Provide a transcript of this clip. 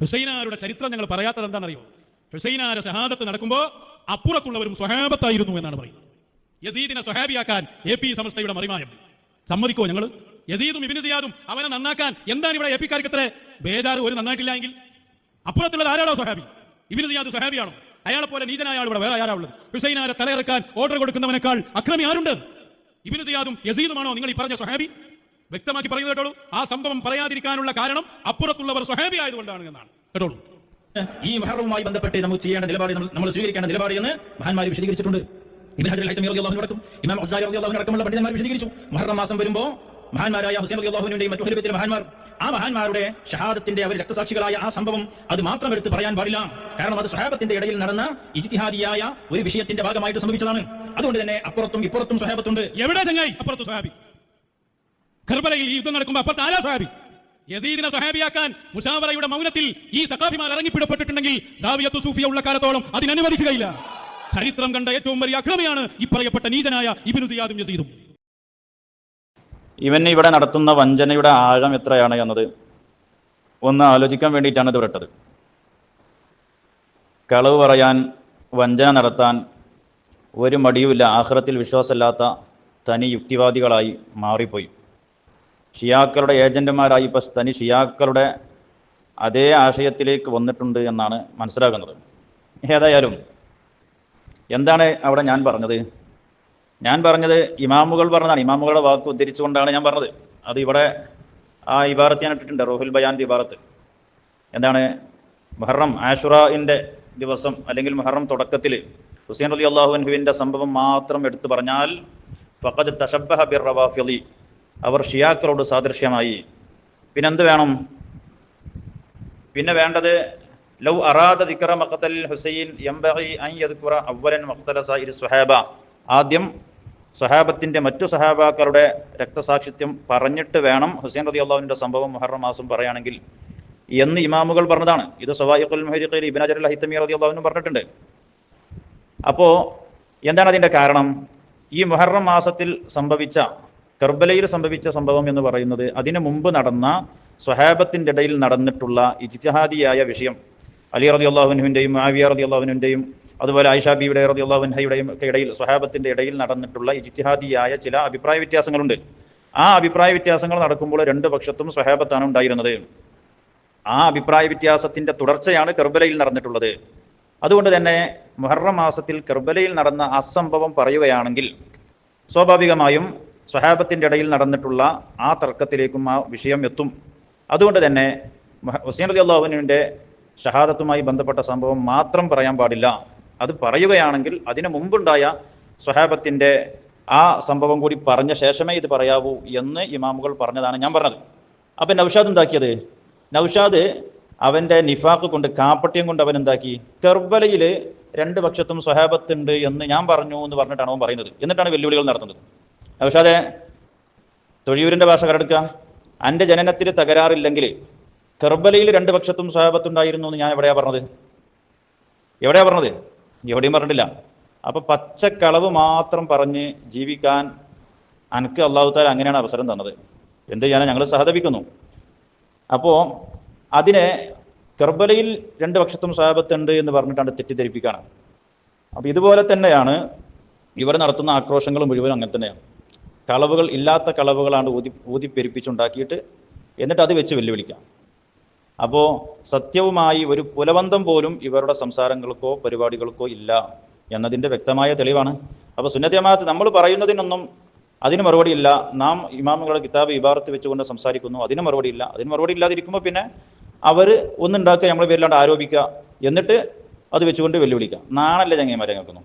ഹുസൈനാരുടെ ചരിത്രം ഞങ്ങൾ പറയാത്തത് എന്താണെന്നറിയോ? ഹുസൈനാര ഷഹാദത്ത് നടക്കുമ്പോൾ അപ്പുറത്തുള്ളവരും സ്വഹാബത്തായിരുന്നു എന്നാണ് പറയുന്നത്. യസീദിനെ സ്വഹാബിയാക്കാൻ എ പി സംസ്ഥയുടെ മറിമായം. സമ്മതിക്കോ ഞങ്ങൾ യസീദും ഇബിന് സിയാദും അവനെ നന്നാക്കാൻ എന്താണ് ഇവിടെ എ പിക്കാർക്ക് എത്ര ബേജാറ് ഒരു നന്നായിട്ടില്ല എങ്കിൽ അപ്പുറത്തുള്ളത് ആരാണോ സ്വഹാബി? ഇബിന് സിയാദ് സ്വഹാബിയാണോ? അയാളെ പോലെ നീചനായ ആൾ ഇവിടെ വേറെ ആരാ ഉള്ളത്? ഹുസൈനാരെ തലയിറക്കാൻ ഓർഡർ കൊടുക്കുന്നവനേക്കാൾ അക്രമി ആരുണ്ട്? ഇബിന് സിയാദും യസീദുമാണോ നിങ്ങൾ ഈ പറഞ്ഞ സ്വഹാബി? വ്യക്തമാക്കി പറയുന്നത് കേട്ടോളൂ. ആ സംഭവം പറയാതിരിക്കാനുള്ള കാരണം അപ്പുറത്തുള്ളവർ സ്വഹാബി ആയതുകൊണ്ടാണ് എന്നാണ്. കേട്ടോളൂ. ഈ മഹറവുമായി ബന്ധപ്പെട്ട് നമുക്ക് ചെയ്യേണ്ട നിലപാട് നമ്മൾ- സ്വീകരിക്കേണ്ട നിലപാട് എന്ന് മഹാന്മാർ വിശദീകരിച്ചിട്ടുണ്ട്. ഹജർ റളിയല്ലാഹു അടക്കം ഇമാം റളിയല്ലാഹു അടക്കമുള്ള പണ്ഡിതന്മാർ വിശദീകരിച്ചു. മുഹറം മാസം വരുമ്പോൾ മഹാന്മാരായ ഹുസൈൻ റളിയല്ലാഹുവിന്റെയും മറ്റു ഹലിബത്തിലെ മഹാന്മാർ ആ മഹാന്മാരുടെ ഷഹാദത്തിന്റെ അവർ രക്തസാക്ഷികളായ ആ സംഭവം അത് മാത്രം എടുത്ത് പറയാൻ പാടില്ല. കാരണം അത് സ്വഹാബത്തിന്റെ ഇടയിൽ നടന്ന ഇജ്തിഹാദിയായ ഒരു വിഷയത്തിന്റെ ഭാഗമായിട്ട് സംഭവിച്ചതാണ്. അതുകൊണ്ട് തന്നെ അപ്പുറത്തും ഇപ്പുറത്തും സ്വഹാബത്തുണ്ട്. എവിടെ ചങ്ങായി? അപ്പുറത്തും സ്വഹാബി. കർബലയിൽ ഈ യുദ്ധം നടക്കുമ്പോൾ അപ്പുറത്ത് ആരാ സഹാബി? യസീദിനെ സഹാബിയാക്കാൻ മുഷാവറയുടെ മൗനത്തിൽ ഈ സഖാഫിമാർ ഇറങ്ങിപ്പിടപ്പെട്ടിട്ടുണ്ടെങ്കിൽ സൂഫിയ ഉള്ള കാലത്തോളം അതിനനുവദിക്കുകയില്ല. ചരിത്രം കണ്ട ഏറ്റവും വലിയ അക്രമിയാണ് ഈ പറയപ്പെട്ട നീചനായ ഇബിനു സിയാദും യസീദും. ഇവൻ ഇവിടെ നടത്തുന്ന വഞ്ചനയുടെ ആഴം എത്രയാണ് എന്നത് ഒന്ന് ആലോചിക്കാൻ വേണ്ടിയിട്ടാണ് ഇത് വിട്ടത്. കളവ് പറയാൻ വഞ്ചന നടത്താൻ ഒരു മടിയുമില്ല. ആഹ്റത്തിൽ വിശ്വാസമില്ലാത്ത തനി യുക്തിവാദികളായി മാറിപ്പോയി. ഷിയാക്കളുടെ ഏജന്റുമാരായി ഇപ്പോൾ തനി ഷിയാക്കളുടെ അതേ ആശയത്തിലേക്ക് വന്നിട്ടുണ്ട് എന്നാണ് മനസ്സിലാക്കുന്നത് ഏതായാലും എന്താണ് അവിടെ ഞാൻ പറഞ്ഞത്? ഞാൻ പറഞ്ഞത് ഇമാമുകൾ പറഞ്ഞതാണ്. ഇമാമുകളുടെ വാക്ക് ഉദ്ധരിച്ചുകൊണ്ടാണ് ഞാൻ പറഞ്ഞത്. അത് ഇവിടെ ആ ഇബാറത്ത് ഞാൻ ഇട്ടിട്ടുണ്ട് റോഹുൽ ബയാൻ ഇബാറത്ത്. എന്താണ്? മുഹറം ആഷുറയിന്റെ ദിവസം അല്ലെങ്കിൽ മുഹറം തുടക്കത്തിൽ ഹുസൈൻ അലി അള്ളാഹുവിന്റെ സംഭവം മാത്രം എടുത്തു പറഞ്ഞാൽ ഫഖദ് തഷബ്ബഹ ബിർ റവാഫിലി അവർ ഷിയാക്കളോട് സാദൃശ്യമായി. പിന്നെന്ത് വേണം? പിന്നെ വേണ്ടത് ലൗ അറാദ ദിക്ര മഖ്തൽ ഹുസൈൻ യംബഗി അൻ യദ്കുറ അവലൻ മഖ്തല സൈരി സുഹാബ ആദ്യം സഹാബത്തിന്റെ മറ്റു സഹാബാക്കളുടെ രക്തസാക്ഷിത്വം പറഞ്ഞിട്ട് വേണം ഹുസൈൻ റതി അള്ളാഹുവിന്റെ സംഭവം മുഹറം മാസം പറയുകയാണെങ്കിൽ. എന്ന് ഇമാമുകൾ പറഞ്ഞതാണ്. ഇത് സവായിഖുൽ മുഹരിഖിൽ ഇബ്നു അജർ അൽ ഹൈത്തമി റതി അള്ളാഹുവിനും പറഞ്ഞിട്ടുണ്ട്. അപ്പോൾ എന്താണ് അതിന്റെ കാരണം? ഈ മുഹറം മാസത്തിൽ സംഭവിച്ച കർബലയിൽ സംഭവിച്ച സംഭവം എന്ന് പറയുന്നത് അതിനു മുമ്പ് നടന്ന സ്വഹാബത്തിന്റെ ഇടയിൽ നടന്നിട്ടുള്ള ഇജ്തിഹാദിയായ വിഷയം. അലി റതി അള്ളാഹുനുവിന്റെയും ആവിയ റതി അള്ളാഹുനുവിന്റെയും അതുപോലെ ഐഷാ ബിയുടെ റതി അള്ളാഹുൻഹയുടെയും ഒക്കെ ഇടയിൽ സ്വഹാബത്തിന്റെ ഇടയിൽ നടന്നിട്ടുള്ള ഇജ്തിഹാദിയായ ചില അഭിപ്രായ വ്യത്യാസങ്ങളുണ്ട്. ആ അഭിപ്രായ വ്യത്യാസങ്ങൾ നടക്കുമ്പോൾ രണ്ട് പക്ഷത്തും സ്വഹാബത്താണ് ഉണ്ടായിരുന്നത്. ആ അഭിപ്രായ വ്യത്യാസത്തിന്റെ തുടർച്ചയാണ് കർബലയിൽ നടന്നിട്ടുള്ളത്. അതുകൊണ്ട് തന്നെ മുഹറം മാസത്തിൽ കർബലയിൽ നടന്ന അസംഭവം പറയുകയാണെങ്കിൽ സ്വാഭാവികമായും സ്വഹാബത്തിന്റെ ഇടയിൽ നടന്നിട്ടുള്ള ആ തർക്കത്തിലേക്കും ആ വിഷയം എത്തും. അതുകൊണ്ട് തന്നെ ഹുസൈൻ അലി അള്ളാഹുവിന്റെ ഷഹാദത്തുമായി ബന്ധപ്പെട്ട സംഭവം മാത്രം പറയാൻ പാടില്ല. അത് പറയുകയാണെങ്കിൽ അതിനു മുമ്പുണ്ടായ സ്വഹാബത്തിന്റെ ആ സംഭവം കൂടി പറഞ്ഞ ശേഷമേ ഇത് പറയാവൂ എന്ന് ഇമാമുകൾ പറഞ്ഞതാണ് ഞാൻ പറഞ്ഞത്. അപ്പം നൗഷാദ് എന്താക്കിയത്? നൗഷാദ് അവന്റെ നിഫാക്ക് കൊണ്ട് കാപ്പട്യം കൊണ്ട് അവൻ എന്താക്കി? കർബലയിൽ രണ്ട് പക്ഷത്തും സ്വഹാബത്തുണ്ട് എന്ന് ഞാൻ പറഞ്ഞു എന്ന് പറഞ്ഞിട്ടാണ് അവൻ പറയുന്നത്. എന്നിട്ടാണ് വെല്ലുവിളികൾ നടത്തുന്നത്. നൗഷാദെ തൊഴിയൂരിന്റെ ഭാഷ കരടുക്കുക എന്റെ ജനനത്തിൽ തകരാറില്ലെങ്കിൽ കർബലയിൽ രണ്ട് പക്ഷത്തും സഹാപത്തുണ്ടായിരുന്നു എന്ന് ഞാൻ എവിടെയാ പറഞ്ഞത്? എവിടെയാ പറഞ്ഞത്? എവിടെയും പറഞ്ഞിട്ടില്ല. അപ്പൊ പച്ചക്കളവ് മാത്രം പറഞ്ഞ് ജീവിക്കാൻ അനക്ക് അള്ളാഹുത്താൽ അങ്ങനെയാണ് അവസരം തന്നത്. എന്ത് ചെയ്യാനാ? ഞങ്ങൾ സഹതപിക്കുന്നു. അപ്പോ അതിനെ കർബലയിൽ രണ്ട് പക്ഷത്തും സഹാപത്തുണ്ട് എന്ന് പറഞ്ഞിട്ടാണ് തെറ്റിദ്ധരിപ്പിക്കുകയാണ് അപ്പൊ ഇതുപോലെ തന്നെയാണ് ഇവർ നടത്തുന്ന ആക്രോശങ്ങൾ മുഴുവൻ അങ്ങനെ തന്നെയാണ്. കളവുകൾ ഇല്ലാത്ത കളവുകളാണ് ഊതി ഊതിപ്പെരുപ്പിച്ചുണ്ടാക്കിയിട്ട് എന്നിട്ട് അത് വെച്ച് വെല്ലുവിളിക്കാം. അപ്പോൾ സത്യവുമായി ഒരു പുലബന്ധം പോലും ഇവരുടെ സംസാരങ്ങൾക്കോ പരിപാടികൾക്കോ ഇല്ല എന്നതിന്റെ വ്യക്തമായ തെളിവാണ്. അപ്പോൾ സുന്നത്യമാത്ത് നമ്മൾ പറയുന്നതിനൊന്നും അതിന് മറുപടിയില്ല നാം ഇമാമുകളുടെ കിതാബ് ഇബാറത്ത് വെച്ചുകൊണ്ട് സംസാരിക്കുന്നു അതിന് മറുപടിയില്ല അതിന് മറുപടി ഇല്ലാതിരിക്കുമ്പോൾ പിന്നെ അവർ ഒന്നുണ്ടാക്കുക നമ്മളെ പേരിലാണ്ട് ആരോപിക്കുക എന്നിട്ട് അത് വെച്ചുകൊണ്ട് വെല്ലുവിളിക്കുക. നാണല്ലേ ചങ്ങന്മാരെ കേൾക്കുന്നു